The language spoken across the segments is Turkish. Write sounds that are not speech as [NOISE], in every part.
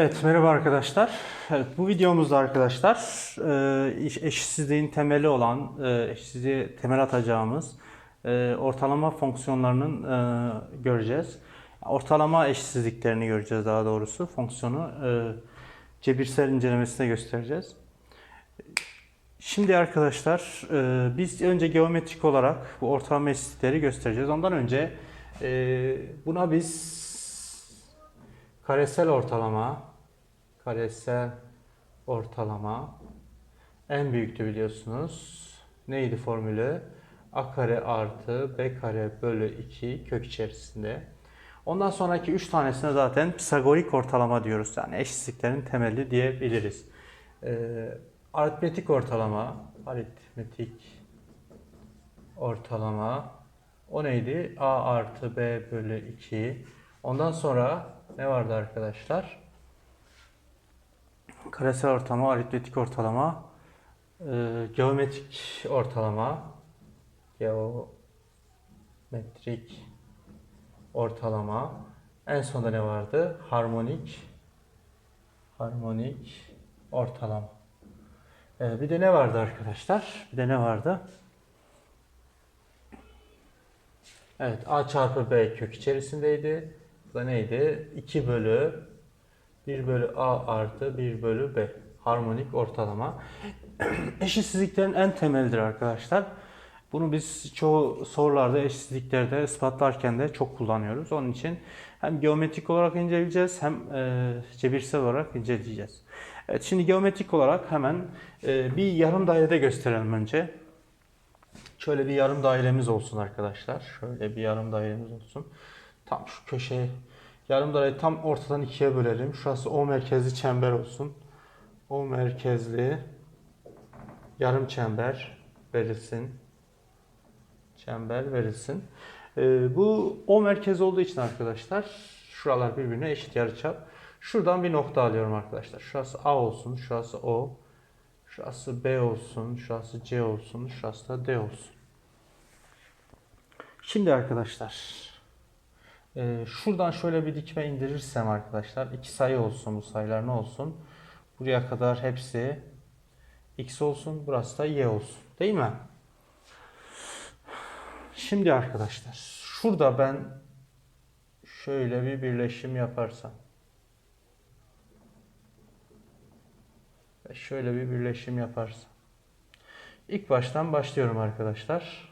Evet, merhaba arkadaşlar. Evet, bu videomuzda arkadaşlar e, eş- eşitsizliğin temeli olan, e, eşitsizliğe temel atacağımız e, ortalama fonksiyonlarının göreceğiz. Ortalama eşitsizliklerini göreceğiz daha doğrusu. Fonksiyonu cebirsel incelemesine göstereceğiz. Şimdi arkadaşlar biz önce geometrik olarak bu ortalama eşitsizlikleri göstereceğiz. Ondan önce buna biz karesel ortalama karesel ortalama en büyüktü biliyorsunuz. Neydi formülü? A kare artı B kare bölü 2 kök içerisinde. Ondan sonraki 3 tanesine zaten Pisagorik ortalama diyoruz. Yani eşitsizliklerin temeli diyebiliriz. Ee, aritmetik ortalama, aritmetik ortalama o neydi? A artı B bölü 2. Ondan sonra ne vardı arkadaşlar? Karesel ortalama, aritmetik ortalama, e, geometrik ortalama, geometrik ortalama. En sonunda ne vardı? Harmonik, harmonik ortalama. E, bir de ne vardı arkadaşlar? Bir de ne vardı? Evet, A çarpı B kök içerisindeydi. Bu da neydi? 2 bölü 1 bölü A artı 1 bölü B. Harmonik ortalama. [CLEARS THROAT] Eşitsizliklerin en temelidir arkadaşlar. Bunu biz çoğu sorularda, eşitsizliklerde ispatlarken de çok kullanıyoruz. Onun için hem geometrik olarak inceleyeceğiz hem e, cebirsel olarak inceleyeceğiz. Evet, şimdi geometrik olarak hemen e, bir yarım dairede gösterelim önce. Şöyle bir yarım dairemiz olsun arkadaşlar. Şöyle bir yarım dairemiz olsun. Tam şu köşeye yarım daireyi tam ortadan ikiye bölelim. Şurası O merkezli çember olsun. O merkezli yarım çember verilsin. Çember verilsin. Ee, bu O merkez olduğu için arkadaşlar şuralar birbirine eşit yarıçap. Şuradan bir nokta alıyorum arkadaşlar. Şurası A olsun, şurası O. Şurası B olsun, şurası C olsun, şurası da D olsun. Şimdi arkadaşlar, e, şuradan şöyle bir dikme indirirsem arkadaşlar, iki sayı olsun bu sayılar ne olsun? Buraya kadar hepsi x olsun, burası da y olsun. Değil mi? Şimdi arkadaşlar, şurada ben şöyle bir birleşim yaparsam, şöyle bir birleşim yaparsam. İlk baştan başlıyorum arkadaşlar.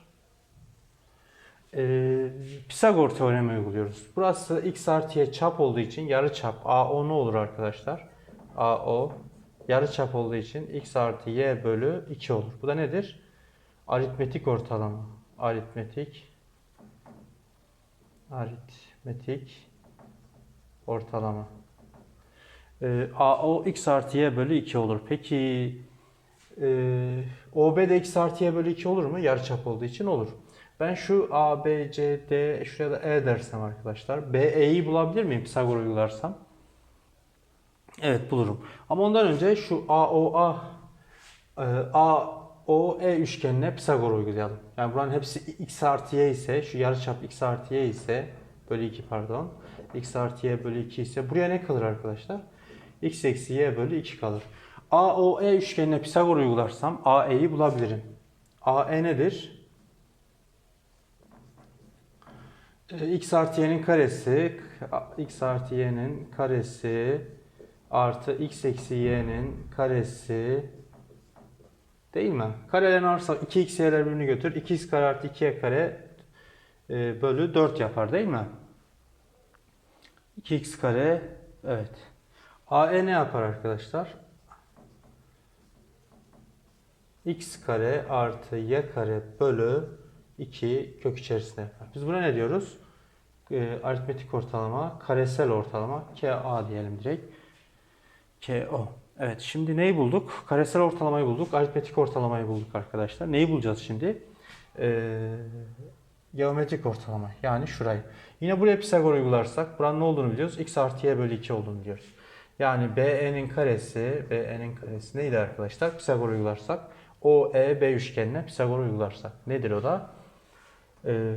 Ee, Pisagor teoremi uyguluyoruz. Burası x artıya çap olduğu için yarı çap AO ne olur arkadaşlar? AO yarı çap olduğu için x artı y bölü 2 olur. Bu da nedir? Aritmetik ortalama. Aritmetik aritmetik ortalama. Ee, AO x artı y bölü 2 olur. Peki e, OB de x artı y bölü 2 olur mu? Yarıçap olduğu için olur. Ben şu A, B, C, D, şuraya da E dersem arkadaşlar. B, E'yi bulabilir miyim Pisagor uygularsam? Evet bulurum. Ama ondan önce şu A, O, A, e, A, O, E üçgenine Pisagor uygulayalım. Yani buranın hepsi x artı y ise, şu yarıçap x artı y ise, bölü 2 pardon. x artı y bölü 2 ise buraya ne kalır arkadaşlar? x eksi y bölü 2 kalır. AOE üçgenine Pisagor uygularsam AE'yi bulabilirim. AE nedir? Ee, x artı y'nin karesi x artı y'nin karesi artı x eksi y'nin karesi değil mi? Karelerin arsa 2x y'ler birbirini götür. 2x kare artı 2y kare e, bölü 4 yapar değil mi? 2x kare evet. AE ne yapar arkadaşlar? x kare artı y kare bölü 2 kök içerisinde yapar. Biz buna ne diyoruz? E, aritmetik ortalama, karesel ortalama, KA diyelim direkt. KO. Evet şimdi neyi bulduk? Karesel ortalamayı bulduk, aritmetik ortalamayı bulduk arkadaşlar. Neyi bulacağız şimdi? Ee, geometrik ortalama yani şurayı. Yine buraya Pisagor uygularsak buranın ne olduğunu biliyoruz. x artı y bölü 2 olduğunu biliyoruz. Yani BE'nin karesi, BE'nin karesi neydi arkadaşlar? Pisagor uygularsak OEB üçgenine Pisagor uygularsak nedir o da? Ee,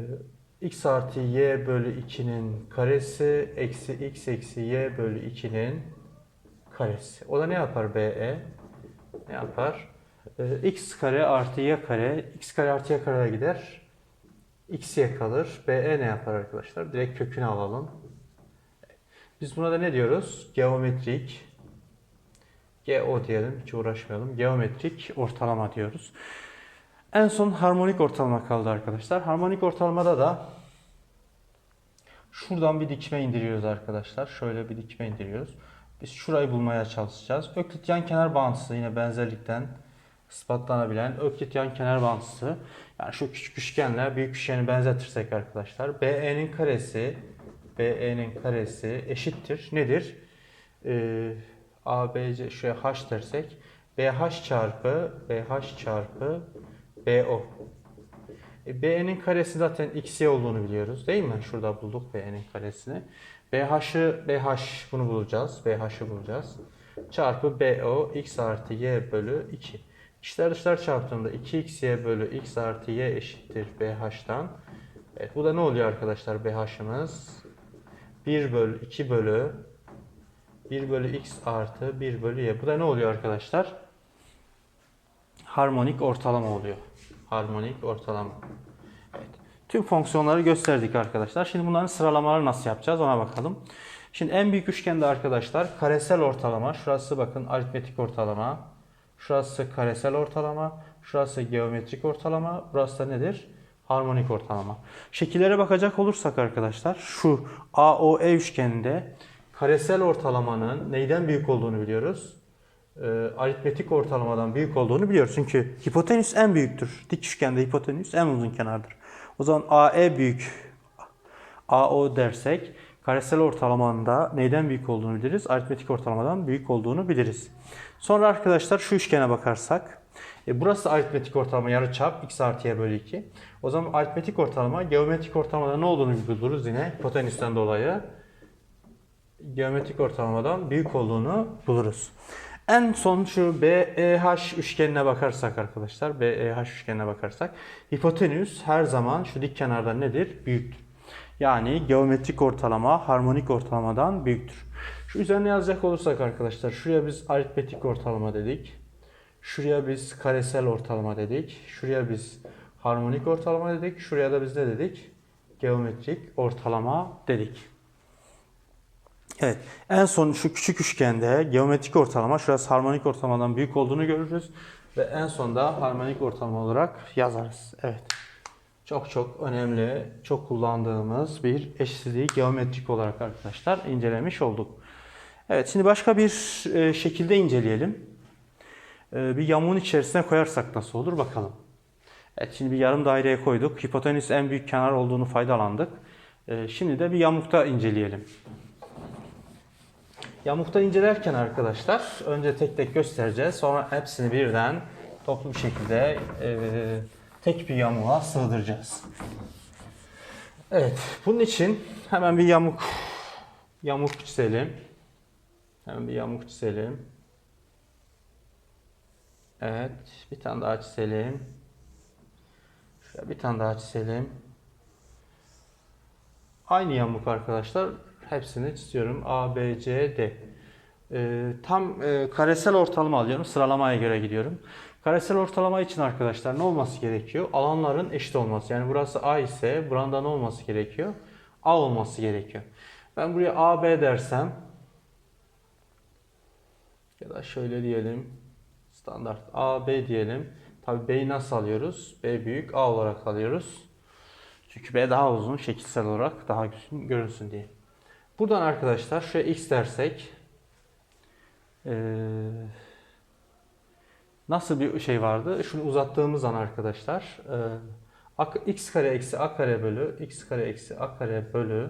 x artı y bölü 2'nin karesi eksi x eksi y bölü 2'nin karesi. O da ne yapar BE? Ne yapar? Ee, x kare artı y kare. x kare artı y kare gider. x'ye kalır. BE ne yapar arkadaşlar? Direkt kökünü alalım. Biz buna da ne diyoruz? Geometrik. GO diyelim. Hiç uğraşmayalım. Geometrik ortalama diyoruz. En son harmonik ortalama kaldı arkadaşlar. Harmonik ortalamada da şuradan bir dikme indiriyoruz arkadaşlar. Şöyle bir dikme indiriyoruz. Biz şurayı bulmaya çalışacağız. Öklit yan kenar bağıntısı yine benzerlikten ispatlanabilen öklit yan kenar bağıntısı. Yani şu küçük üçgenle büyük üçgeni benzetirsek arkadaşlar. BE'nin karesi BE'nin karesi eşittir. Nedir? Ee, ABC şuraya H dersek BH çarpı BH çarpı BO. E, BE'nin karesi zaten xy olduğunu biliyoruz değil mi? Şurada bulduk BE'nin karesini. BH'ı BH bunu bulacağız. BH'ı bulacağız. Çarpı BO x artı y bölü 2. İçler dışlar çarptığında 2xy bölü x artı y eşittir BH'tan. Evet, bu da ne oluyor arkadaşlar BH'ımız? 1 bölü 2 bölü 1 bölü x artı 1 bölü y. Bu da ne oluyor arkadaşlar? Harmonik ortalama oluyor. Harmonik ortalama. Evet. Tüm fonksiyonları gösterdik arkadaşlar. Şimdi bunların sıralamaları nasıl yapacağız ona bakalım. Şimdi en büyük üçgende arkadaşlar karesel ortalama. Şurası bakın aritmetik ortalama. Şurası karesel ortalama. Şurası geometrik ortalama. Burası da nedir? Harmonik ortalama. Şekillere bakacak olursak arkadaşlar şu AOE üçgeninde karesel ortalamanın neyden büyük olduğunu biliyoruz. Ee, aritmetik ortalamadan büyük olduğunu biliyoruz. Çünkü hipotenüs en büyüktür. Dik üçgende hipotenüs en uzun kenardır. O zaman AE büyük AO dersek karesel ortalamanın da neyden büyük olduğunu biliriz? Aritmetik ortalamadan büyük olduğunu biliriz. Sonra arkadaşlar şu üçgene bakarsak e, burası aritmetik ortalama yarıçap x artı y bölü 2. O zaman aritmetik ortalama geometrik ortalamada ne olduğunu buluruz yine hipotenüsten dolayı. Geometrik ortalamadan büyük olduğunu buluruz. En son şu BEH üçgenine bakarsak arkadaşlar, BEH üçgenine bakarsak hipotenüs her zaman şu dik kenarda nedir? Büyüktür. Yani geometrik ortalama harmonik ortalamadan büyüktür. Şu üzerine yazacak olursak arkadaşlar şuraya biz aritmetik ortalama dedik. Şuraya biz karesel ortalama dedik. Şuraya biz harmonik ortalama dedik. Şuraya da biz ne dedik? Geometrik ortalama dedik. Evet. En son şu küçük üçgende geometrik ortalama şurası harmonik ortalamadan büyük olduğunu görürüz. Ve en sonda harmonik ortalama olarak yazarız. Evet. Çok çok önemli, çok kullandığımız bir eşitsizliği geometrik olarak arkadaşlar incelemiş olduk. Evet şimdi başka bir e, şekilde inceleyelim. E, bir yamuğun içerisine koyarsak nasıl olur bakalım. Evet şimdi bir yarım daireye koyduk. Hipotenüs en büyük kenar olduğunu faydalandık. E, şimdi de bir yamukta inceleyelim. Yamukta incelerken arkadaşlar önce tek tek göstereceğiz. Sonra hepsini birden toplu bir şekilde e, tek bir yamuğa sığdıracağız. Evet, bunun için hemen bir yamuk yamuk çizelim. Hemen bir yamuk çizelim. Evet, bir tane daha çizelim. Şöyle bir tane daha çizelim. Aynı yamuk arkadaşlar. Hepsini çiziyorum. A, B, C, D. Ee, tam e, karesel ortalama alıyorum. Sıralamaya göre gidiyorum. Karesel ortalama için arkadaşlar ne olması gerekiyor? Alanların eşit olması. Yani burası A ise buranda ne olması gerekiyor? A olması gerekiyor. Ben buraya A, B dersem ya da şöyle diyelim. Standart A, B diyelim. Tabi B'yi nasıl alıyoruz? B büyük A olarak alıyoruz. Çünkü B daha uzun şekilsel olarak daha güzel görünsün diye. Buradan arkadaşlar şuraya x dersek nasıl bir şey vardı? Şunu uzattığımız an arkadaşlar x kare eksi a kare bölü x kare eksi a kare bölü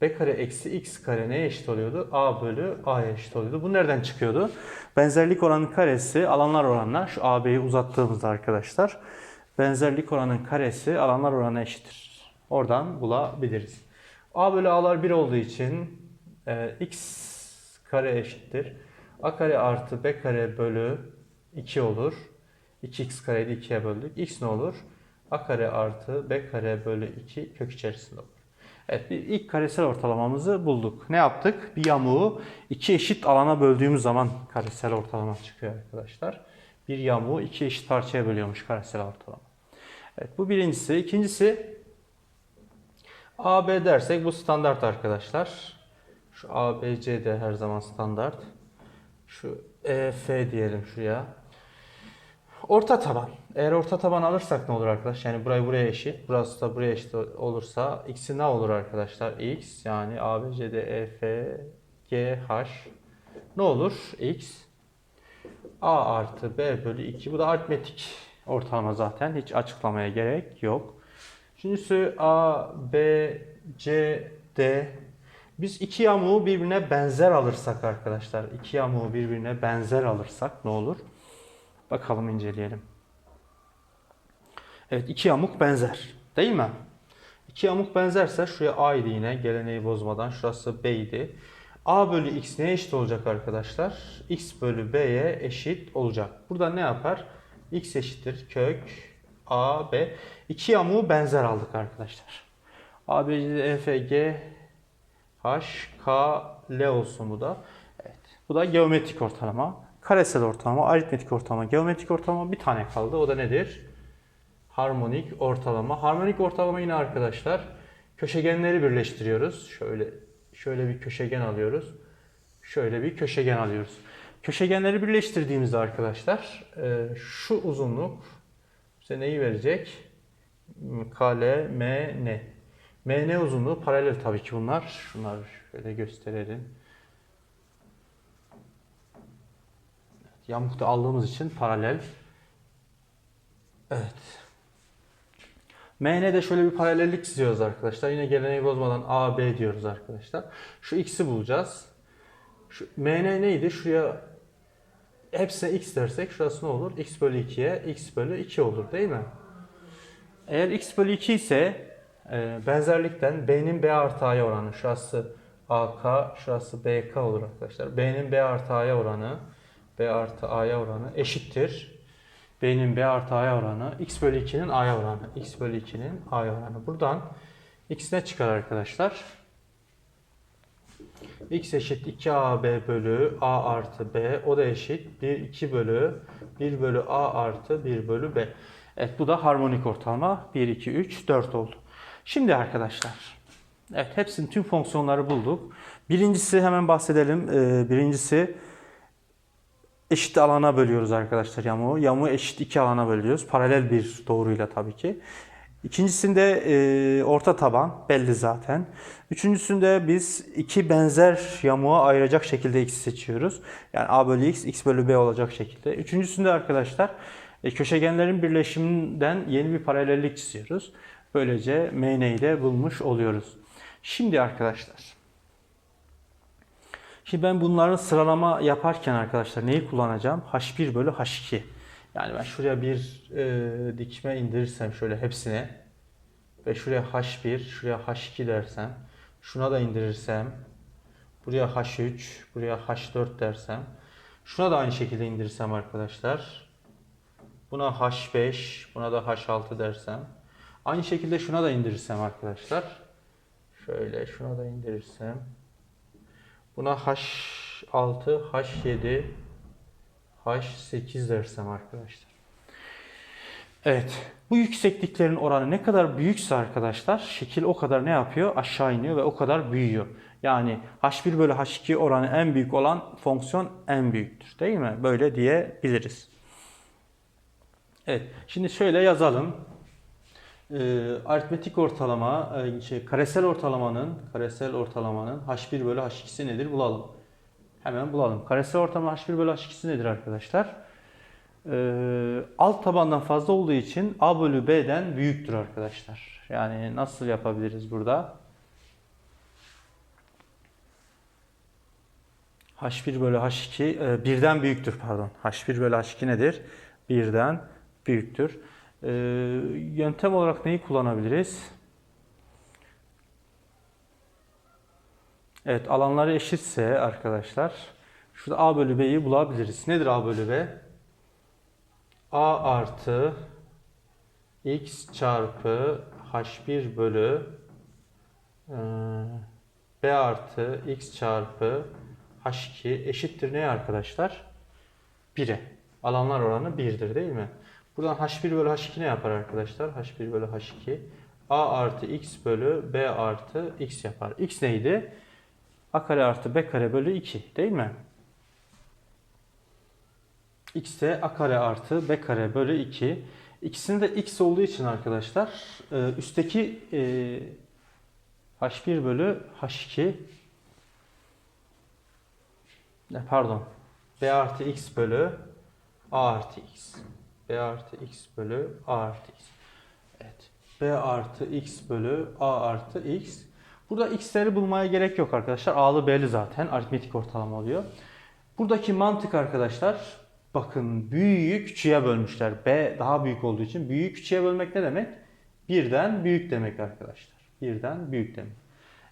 b kare eksi x kare neye eşit oluyordu? a bölü a'ya eşit oluyordu. Bu nereden çıkıyordu? Benzerlik oranının karesi alanlar oranına şu ab'yi uzattığımızda arkadaşlar benzerlik oranının karesi alanlar oranına eşittir. Oradan bulabiliriz. A bölü A'lar 1 olduğu için e, x kare eşittir. A kare artı B kare bölü 2 olur. 2x kareyi de 2'ye böldük. X ne olur? A kare artı B kare bölü 2 kök içerisinde olur. Evet, bir ilk karesel ortalamamızı bulduk. Ne yaptık? Bir yamuğu iki eşit alana böldüğümüz zaman karesel ortalama çıkıyor arkadaşlar. Bir yamuğu iki eşit parçaya bölüyormuş karesel ortalama. Evet, bu birincisi. İkincisi AB dersek bu standart arkadaşlar. Şu ABC de her zaman standart. Şu EF diyelim şuraya. Orta taban. Eğer orta taban alırsak ne olur arkadaş? Yani burayı buraya eşit, burası da buraya eşit olursa x'i ne olur arkadaşlar? x yani A, B, C, D, E, F, G, H ne olur? x A artı B bölü 2. Bu da aritmetik ortalama zaten. Hiç açıklamaya gerek yok. Şimdisi A, B, C, D. Biz iki yamuğu birbirine benzer alırsak arkadaşlar. iki yamuğu birbirine benzer alırsak ne olur? Bakalım inceleyelim. Evet iki yamuk benzer. Değil mi? İki yamuk benzerse şuraya A idi yine geleneği bozmadan. Şurası B idi. A bölü X neye eşit olacak arkadaşlar? X bölü B'ye eşit olacak. Burada ne yapar? X eşittir kök A, B. İki yamuğu benzer aldık arkadaşlar. A, B, C, D, E, F, G, H, K, L olsun bu da. Evet. Bu da geometrik ortalama. Karesel ortalama, aritmetik ortalama, geometrik ortalama bir tane kaldı. O da nedir? Harmonik ortalama. Harmonik ortalama yine arkadaşlar köşegenleri birleştiriyoruz. Şöyle şöyle bir köşegen alıyoruz. Şöyle bir köşegen alıyoruz. Köşegenleri birleştirdiğimizde arkadaşlar e, şu uzunluk bize neyi verecek? Kale, M, N. MN uzunluğu paralel tabii ki bunlar. Şunları şöyle gösterelim. Yamukta aldığımız için paralel. Evet. MN'de şöyle bir paralellik çiziyoruz arkadaşlar. Yine geleneği bozmadan AB diyoruz arkadaşlar. Şu x'i bulacağız. Şu MN neydi? Şuraya hepsine x dersek şurası ne olur? x bölü 2'ye x bölü 2 olur değil mi? Eğer x bölü 2 ise e, benzerlikten b'nin b artı a'ya oranı şurası AK, şurası BK olur arkadaşlar. B'nin B artı A'ya oranı, B artı A'ya oranı eşittir. B'nin B artı A'ya oranı, X bölü 2'nin A'ya oranı. X bölü 2'nin A'ya oranı. Buradan X ne çıkar arkadaşlar? X eşit 2AB bölü A artı B. O da eşit 1, 2 bölü 1 bölü A artı 1 bölü B. Evet bu da harmonik ortalama. 1, 2, 3, 4 oldu. Şimdi arkadaşlar Evet hepsinin tüm fonksiyonları bulduk. Birincisi hemen bahsedelim. Ee, birincisi eşit alana bölüyoruz arkadaşlar yamuğu. Yamuğu eşit iki alana bölüyoruz. Paralel bir doğruyla tabii ki. İkincisinde e, orta taban belli zaten. Üçüncüsünde biz iki benzer yamuğa ayıracak şekilde x seçiyoruz. Yani a bölü x, x bölü b olacak şekilde. Üçüncüsünde arkadaşlar e, köşegenlerin birleşiminden yeni bir paralellik çiziyoruz. Böylece MN'yi de bulmuş oluyoruz. Şimdi arkadaşlar. Şimdi ben bunların sıralama yaparken arkadaşlar neyi kullanacağım? H1 bölü H2. Yani ben şuraya bir e, dikme indirirsem şöyle hepsine ve şuraya H1, şuraya H2 dersem, şuna da indirirsem, buraya H3, buraya H4 dersem, şuna da aynı şekilde indirirsem arkadaşlar, buna H5, buna da H6 dersem, aynı şekilde şuna da indirirsem arkadaşlar, Şöyle şuna da indirirsem. Buna H6, H7, H8 dersem arkadaşlar. Evet. Bu yüksekliklerin oranı ne kadar büyükse arkadaşlar şekil o kadar ne yapıyor? Aşağı iniyor ve o kadar büyüyor. Yani H1 bölü H2 oranı en büyük olan fonksiyon en büyüktür. Değil mi? Böyle diyebiliriz. Evet. Şimdi şöyle yazalım e, aritmetik ortalama, e, şey, karesel ortalamanın karesel ortalamanın h1 bölü h2'si nedir bulalım. Hemen bulalım. Karesel ortalama h1 bölü h2'si nedir arkadaşlar? E, alt tabandan fazla olduğu için a bölü b'den büyüktür arkadaşlar. Yani nasıl yapabiliriz burada? h1 bölü h2 e, birden büyüktür pardon. h1 bölü h2 nedir? Birden büyüktür. Ee, yöntem olarak neyi kullanabiliriz? Evet alanları eşitse arkadaşlar şurada A bölü B'yi bulabiliriz. Nedir A bölü B? A artı X çarpı H1 bölü Ee, B artı X çarpı H2 eşittir ne arkadaşlar? 1'e. Alanlar oranı 1'dir değil mi? Buradan H1 bölü H2 ne yapar arkadaşlar? H1 bölü H2 A artı X bölü B artı X yapar. X neydi? A kare artı B kare bölü 2 değil mi? X de A kare artı B kare bölü 2. İkisinin de X olduğu için arkadaşlar e, üstteki e, H1 bölü H2 ne, pardon B artı X bölü A artı X. B artı X bölü A artı X. Evet. B artı X bölü A artı X. Burada X'leri bulmaya gerek yok arkadaşlar. A'lı B'li zaten aritmetik ortalama oluyor. Buradaki mantık arkadaşlar bakın büyüğü küçüğe bölmüşler. B daha büyük olduğu için büyüğü küçüğe bölmek ne demek? Birden büyük demek arkadaşlar. Birden büyük demek.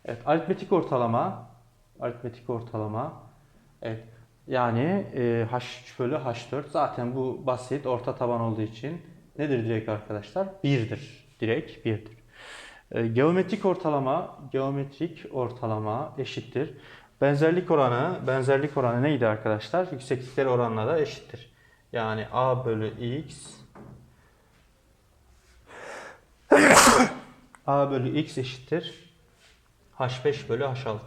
Evet aritmetik ortalama aritmetik ortalama evet yani e, H3 bölü H4 zaten bu basit orta taban olduğu için nedir direkt arkadaşlar? 1'dir. Direkt 1'dir. E, geometrik ortalama geometrik ortalama eşittir. Benzerlik oranı benzerlik oranı neydi arkadaşlar? Yükseklikleri oranla da eşittir. Yani A bölü X [COUGHS] A bölü X eşittir. H5 bölü H6.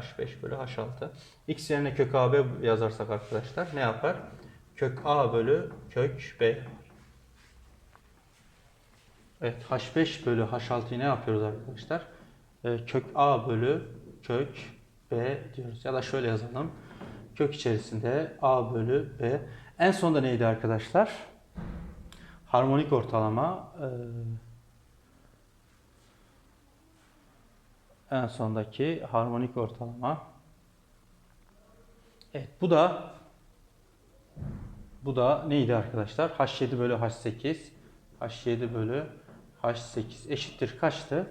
H5 bölü H6. X yerine kök AB yazarsak arkadaşlar ne yapar? Kök A bölü kök B. Evet H5 bölü H6'yı ne yapıyoruz arkadaşlar? Ee, kök A bölü kök B diyoruz. Ya da şöyle yazalım. Kök içerisinde A bölü B. En sonda neydi arkadaşlar? Harmonik ortalama. Ee, en sondaki harmonik ortalama. Evet bu da bu da neydi arkadaşlar? H7 bölü H8 H7 bölü H8 eşittir kaçtı?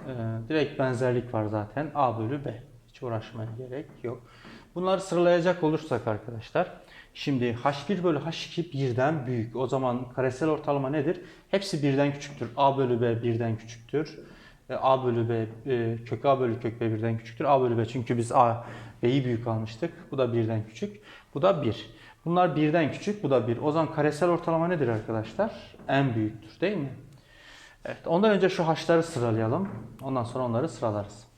Ee, direkt benzerlik var zaten. A bölü B. Hiç uğraşmaya gerek yok. Bunları sıralayacak olursak arkadaşlar. Şimdi H1 bölü H2 birden büyük. O zaman karesel ortalama nedir? Hepsi birden küçüktür. A bölü B birden küçüktür. E, A bölü B, e, kök A bölü kök B birden küçüktür. A bölü B çünkü biz A, B'yi büyük almıştık. Bu da birden küçük. Bu da 1. Bunlar birden küçük. Bu da 1. O zaman karesel ortalama nedir arkadaşlar? En büyüktür değil mi? Evet. Ondan önce şu H'ları sıralayalım. Ondan sonra onları sıralarız.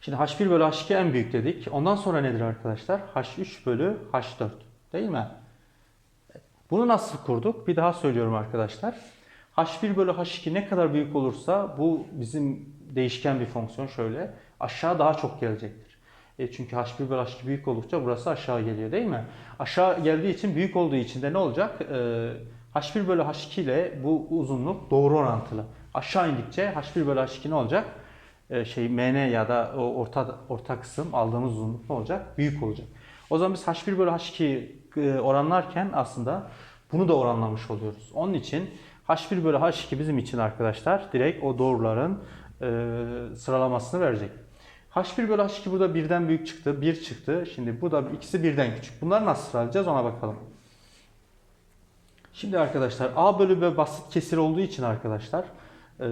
Şimdi H1 bölü H2 en büyük dedik. Ondan sonra nedir arkadaşlar? H3 bölü H4. Değil mi? Bunu nasıl kurduk? Bir daha söylüyorum arkadaşlar. H1 bölü H2 ne kadar büyük olursa bu bizim değişken bir fonksiyon şöyle. Aşağı daha çok gelecektir. E çünkü H1 bölü H2 büyük oldukça burası aşağı geliyor değil mi? Aşağı geldiği için büyük olduğu için de ne olacak? E, H1 bölü H2 ile bu uzunluk doğru orantılı. Aşağı indikçe H1 bölü H2 ne olacak? E, şey MN ya da o orta orta kısım aldığımız uzunluk ne olacak? Büyük olacak. O zaman biz H1 bölü H2 e, oranlarken aslında bunu da oranlamış oluyoruz. Onun için H1 bölü H2 bizim için arkadaşlar direkt o doğruların e, sıralamasını verecek. H1 bölü H2 burada birden büyük çıktı. 1 çıktı. Şimdi bu da ikisi birden küçük. Bunları nasıl sıralayacağız ona bakalım. Şimdi arkadaşlar A bölü B basit kesir olduğu için arkadaşlar e,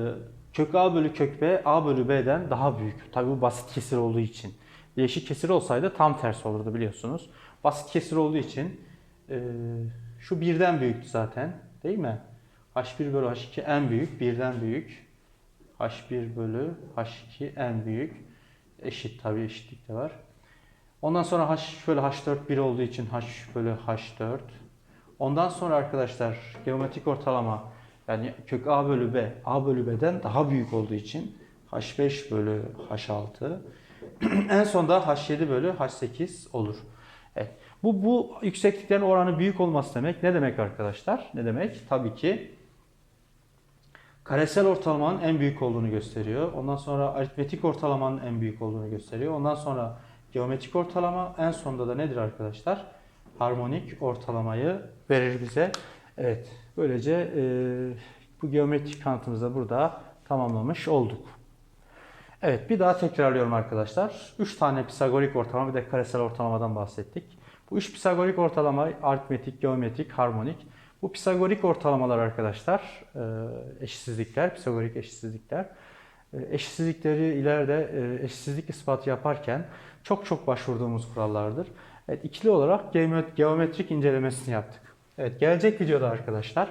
kök A bölü kök B A bölü B'den daha büyük. Tabi bu basit kesir olduğu için. Değişik kesir olsaydı tam tersi olurdu biliyorsunuz. Basit kesir olduğu için e, şu birden büyüktü zaten değil mi? H1 bölü H2 en büyük, birden büyük. H1 bölü H2 en büyük. Eşit tabi eşitlik de var. Ondan sonra H bölü H4 1 olduğu için H bölü H4. Ondan sonra arkadaşlar geometrik ortalama yani kök A bölü B, A bölü B'den daha büyük olduğu için H5 bölü H6. [CLEARS THROAT] en sonda H7 bölü H8 olur. Evet. Bu, bu yüksekliklerin oranı büyük olması demek. Ne demek arkadaşlar? Ne demek? Tabii ki karesel ortalamanın en büyük olduğunu gösteriyor. Ondan sonra aritmetik ortalamanın en büyük olduğunu gösteriyor. Ondan sonra geometrik ortalama en sonunda da nedir arkadaşlar? Harmonik ortalamayı verir bize. Evet. Böylece e, bu geometrik kanıtımızı da burada tamamlamış olduk. Evet bir daha tekrarlıyorum arkadaşlar. 3 tane Pisagorik ortalama bir de karesel ortalamadan bahsettik. Bu 3 Pisagorik ortalama aritmetik, geometrik, harmonik. Bu Pisagorik ortalamalar arkadaşlar, e, eşitsizlikler, Pisagorik eşitsizlikler. E, eşitsizlikleri ileride e, eşitsizlik ispatı yaparken çok çok başvurduğumuz kurallardır. Evet, ikili olarak geometrik incelemesini yaptık. Evet, gelecek videoda arkadaşlar,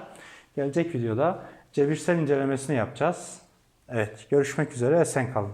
gelecek videoda cebirsel incelemesini yapacağız. Evet, görüşmek üzere, esen kalın.